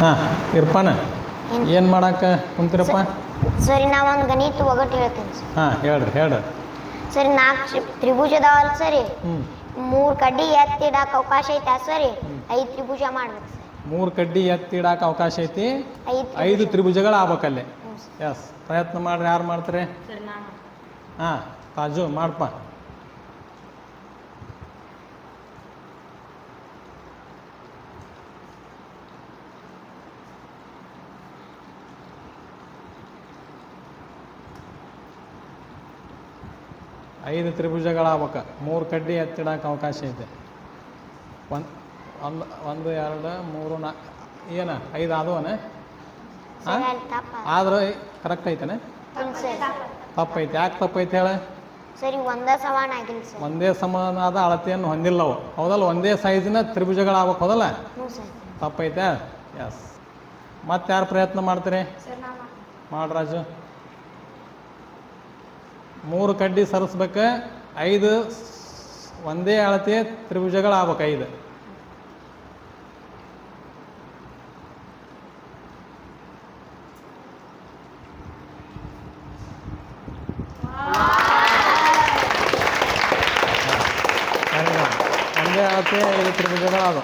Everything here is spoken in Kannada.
ಹಾಂ ಇರ್ಪಾನ. ಏನು ಮಾಡಾಕ ಕುಂತಿರಪ್ಪ? ಸರಿ ನಾ ಒಂದು ಗಣಿತ ಒಗಟ್ಟು ಹೇಳ್ತೀನಿ ಸರ್. ಹಾಂ ಹೇಳ್ರಿ ಹೇಳ್ರಿ. ಸರಿ ನಾಲ್ಕು ತ್ರಿಭುಜ ಅದಾವಲ್ಲ ಸರಿ? ಹ್ಞೂ ಮೂರು ಕಡ್ಡಿ ಎತ್ತಿಡಕ್ಕೆ ಅವಕಾಶ ಐತೆ ಸರಿ? ಐದು ತ್ರಿಭುಜ ಮಾಡ್ಬೇಕು ಸರ್. ಮೂರು ಕಡ್ಡಿ ಎತ್ತಿಡಾಕ ಅವಕಾಶ ಐತಿ? ಐದು ತ್ರಿಭುಜಗಳು ಆಗ್ಬೇಕಲ್ಲಿ ಎಸ್ ಪ್ರಯತ್ನ ಮಾಡ್ರಿ ಯಾರು ಮಾಡ್ತಾರೆ? ಹಾಂ ತಾಜು ಮಾಡಪ್ಪ ಐದು ತ್ರಿಭುಜಗಳಾಗ್ಬೇಕು. ಮೂರು ಕಡ್ಡಿ ಎತ್ತಿಡಕ್ಕೆ ಅವಕಾಶ ಐತೆ. ಒಂದು ಒಂದು ಒಂದು ಎರಡು ಮೂರು ನಾ ಏನು? ಐದು ಆದವನ? ಆದ್ರೂ ಕರೆಕ್ಟ್ ಐತನೆ? ತಪ್ಪೈತೆ. ಯಾಕೆ ತಪ್ಪೈತೆ ಹೇಳ? ಸರಿ ಒಂದೇ ಸಮಾನ ಆಗಿಲ್ಲ ಒಂದೇ ಸಮಾನಾದ ಅಳತೆಯನ್ನು ಹೊಂದಿಲ್ಲ ಅವು. ಹೌದಲ್ಲ? ಒಂದೇ ಸೈಜಿನ ತ್ರಿಭುಜಗಳಾಗಬೇಕು ಹೌದಲ್ಲ? ತಪ್ಪೈತೆ? ಎಸ್ ಮತ್ತೆ ಯಾರು ಪ್ರಯತ್ನ ಮಾಡ್ತೀರಿ? ಮಾಡ್ರಾಜು. ಮೂರು ಕಡ್ಡಿ ಸರಿಸ್ಬೇಕು ಐದು ಒಂದೇ ಅಳತೆ ತ್ರಿಭುಜಗಳಾಗ್ಬೇಕು ಐದು. ಒಂದೇ ಅಳತೆ ಐದು ತ್ರಿಭುಜಗಳಾದವು